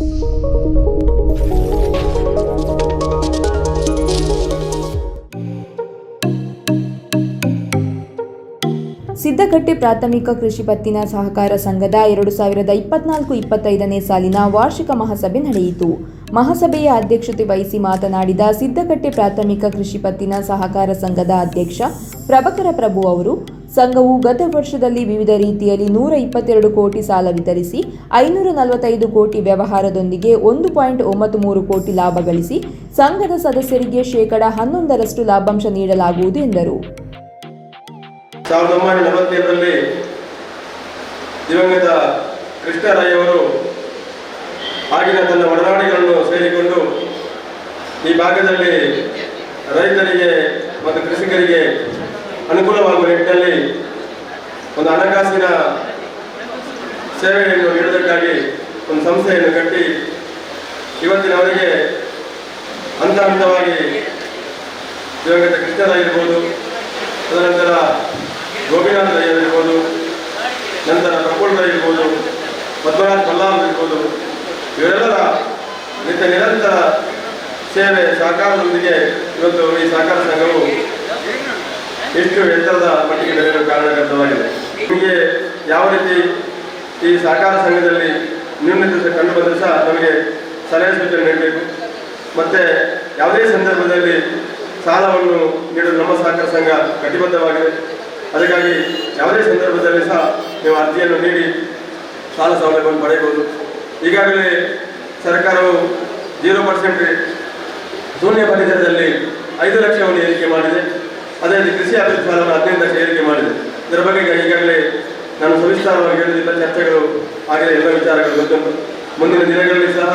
ಸಿದ್ದಕಟ್ಟೆ ಪ್ರಾಥಮಿಕ ಕೃಷಿ ಪತ್ತಿನ ಸಹಕಾರ ಸಂಘದ ಎರಡು ಸಾವಿರದ ಇಪ್ಪತ್ನಾಲ್ಕು ಇಪ್ಪತ್ತೈದನೇ ಸಾಲಿನ ವಾರ್ಷಿಕ ಮಹಾಸಭೆ ನಡೆಯಿತು. ಮಹಾಸಭೆಯ ಅಧ್ಯಕ್ಷತೆ ವಹಿಸಿ ಮಾತನಾಡಿದ ಸಿದ್ದಘಟ್ಟೆ ಪ್ರಾಥಮಿಕ ಕೃಷಿ ಪತ್ತಿನ ಸಹಕಾರ ಸಂಘದ ಅಧ್ಯಕ್ಷ ಪ್ರಭಕರ ಪ್ರಭು ಅವರು ಸಂಘವು ಗತ ವರ್ಷದಲ್ಲಿ ವಿವಿಧ ರೀತಿಯಲ್ಲಿ ನೂರ ಇಪ್ಪತ್ತೆರಡು ಕೋಟಿ ಸಾಲ ವಿತರಿಸಿ, ಐನೂರ ನಲವತ್ತೈದು ಕೋಟಿ ವ್ಯವಹಾರದೊಂದಿಗೆ ಒಂದು ಪಾಯಿಂಟ್ ಒಂಬತ್ತು ಮೂರು ಕೋಟಿ ಲಾಭ ಗಳಿಸಿ, ಸಂಘದ ಸದಸ್ಯರಿಗೆ ಶೇಕಡ ಹನ್ನೊಂದರಷ್ಟು ಲಾಭಾಂಶ ನೀಡಲಾಗುವುದು ಎಂದರು. ದಿವಂಗತ ಕೃಷ್ಣರಾಯವರು ಆಗಿನ ತನ್ನ ಒಡನಾಡಿಗಳನ್ನು ಸೇರಿಕೊಂಡು ಈ ಭಾಗದಲ್ಲಿ ರೈತರಿಗೆ ಮತ್ತು ಕೃಷಿಕರಿಗೆ ಅನುಕೂಲವಾಗುವ ನಿಟ್ಟಿನಲ್ಲಿ ಒಂದು ಹಣಕಾಸಿನ ಸೇವೆಯನ್ನು ನೀಡುವುದಕ್ಕಾಗಿ ಒಂದು ಸಂಸ್ಥೆಯನ್ನು ಕಟ್ಟಿ ಇವತ್ತಿನವರಿಗೆ ಹಂತ ಹಂತವಾಗಿ ದಿವಂಗತ ಕೃಷ್ಣರಾಗಿರ್ಬೋದು ತದನಂತರ ಗೋಪಿನಾಥ್ ರೈ ಆಗಿರ್ಬೋದು, ನಂತರ ಪ್ರಫುಲ್ ರೈ ಇರ್ಬೋದು ಪದ್ಮನಾಥ್ ಮಲ್ಲಾರ್ ಇರ್ಬೋದು ಇವರೆಲ್ಲರ ನಿತ್ಯ ನಿರಂತರ ಸೇವೆ ಸಹಕಾರದೊಂದಿಗೆ ಇವತ್ತು ಈ ಸಹಕಾರ ಸಂಘವು ಎಷ್ಟು ಎತ್ತರದ ಮಟ್ಟಿಗೆ ಬೆಳೆಯಲು ಕಾರಣಕರ್ತವಾಗಿದೆ ನಿಮಗೆ ಯಾವ ರೀತಿ ಈ ಸಹಕಾರ ಸಂಘದಲ್ಲಿ ನ್ಯೂನತೆ ಕಂಡು ಬಂದರೂ ಸಹ ನಮಗೆ ಸಲಹೆ ಸೂಚನೆ ನೀಡಬೇಕು. ಮತ್ತೆ ಯಾವುದೇ ಸಂದರ್ಭದಲ್ಲಿ ಸಾಲವನ್ನು ನೀಡಲು ನಮ್ಮ ಸಹಕಾರ ಸಂಘ ಕಟಿಬದ್ಧವಾಗಿದೆ. ಅದಕ್ಕಾಗಿ ಯಾವುದೇ ಸಂದರ್ಭದಲ್ಲಿ ಸಹ ನೀವು ಅರ್ಜಿಯನ್ನು ನೀಡಿ ಸಾಲ ಸೌಲಭ್ಯವನ್ನು ಪಡೆಯಬಹುದು. ಈಗಾಗಲೇ ಸರ್ಕಾರವು ಜೀರೋ ಪರ್ಸೆಂಟ್ ಶೂನ್ಯ ಪರಿಸರದಲ್ಲಿ ಐದು ಲಕ್ಷವನ್ನು ಏರಿಕೆ ಮಾಡಿದೆ. ಅದೇ ರೀತಿ ಕೃಷಿ ಅಭಿವೃದ್ಧಿ ಅತ್ಯಂತ ಏರಿಕೆ ಮಾಡಿದೆ ಇದರ ಬಗ್ಗೆ ಈಗ ಈಗಾಗಲೇ ನಾನು ಸವಿಸ್ತಾರವಾಗಿ ಹೇಳುವುದಿಲ್ಲ ಚರ್ಚೆಗಳು ಆಗಿರೋ ಎಲ್ಲ ವಿಚಾರಗಳು ಗೊತ್ತುಂಟು. ಮುಂದಿನ ದಿನಗಳಲ್ಲಿ ಸಹ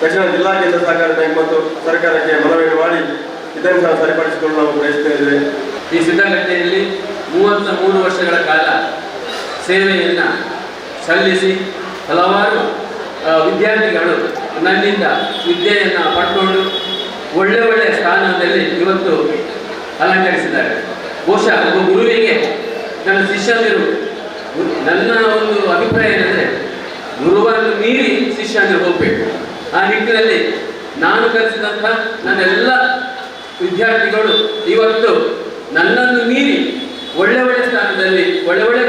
ದಕ್ಷಿಣ ಜಿಲ್ಲಾ ಕೇಂದ್ರ ಸಹಕಾರ ಬ್ಯಾಂಕ್ ಮತ್ತು ಸರ್ಕಾರಕ್ಕೆ ಮನವಿ ಮಾಡಿ ಇದನ್ನು ಸಹ ಸರಿಪಡಿಸಿಕೊಂಡು ನಾವು ಪ್ರಯತ್ನಿಸಿದ್ದೇವೆ ಈ ಸಿದ್ಧಗಟ್ಟೆಯಲ್ಲಿ ಮೂವತ್ತ ಮೂರು ವರ್ಷಗಳ ಕಾಲ ಸೇವೆಯನ್ನು ಸಲ್ಲಿಸಿ ಹಲವಾರು ವಿದ್ಯಾರ್ಥಿಗಳು ನನ್ನಿಂದ ವಿದ್ಯೆಯನ್ನು ಪಡ್ಕೊಂಡು ಒಳ್ಳೆ ಒಳ್ಳೆಯ ಸ್ಥಾನದಲ್ಲಿ ಇವತ್ತು ಅಲಂಕರಿಸಿದ್ದಾರೆ. ಬಹುಶಃ ಒಬ್ಬ ಗುರುವಿಗೆ ನನ್ನ ಶಿಷ್ಯಂದಿರು ನನ್ನ ಒಂದು ಅಭಿಪ್ರಾಯ ಏನಂದ್ರೆ, ಗುರುವನ್ನು ಮೀರಿ ಶಿಷ್ಯಂದಿರು ಹೋಗಬೇಕು. ಆ ನಿಟ್ಟಿನಲ್ಲಿ ನಾನು ಕಲಿಸಿದಂಥ ನನ್ನ ಎಲ್ಲ ವಿದ್ಯಾರ್ಥಿಗಳು ಇವತ್ತು ನನ್ನನ್ನು ಮೀರಿ ಒಳ್ಳೆ ಒಳ್ಳೆ ಸ್ಥಾನದಲ್ಲಿ, ಒಳ್ಳೆ ಒಳ್ಳೆ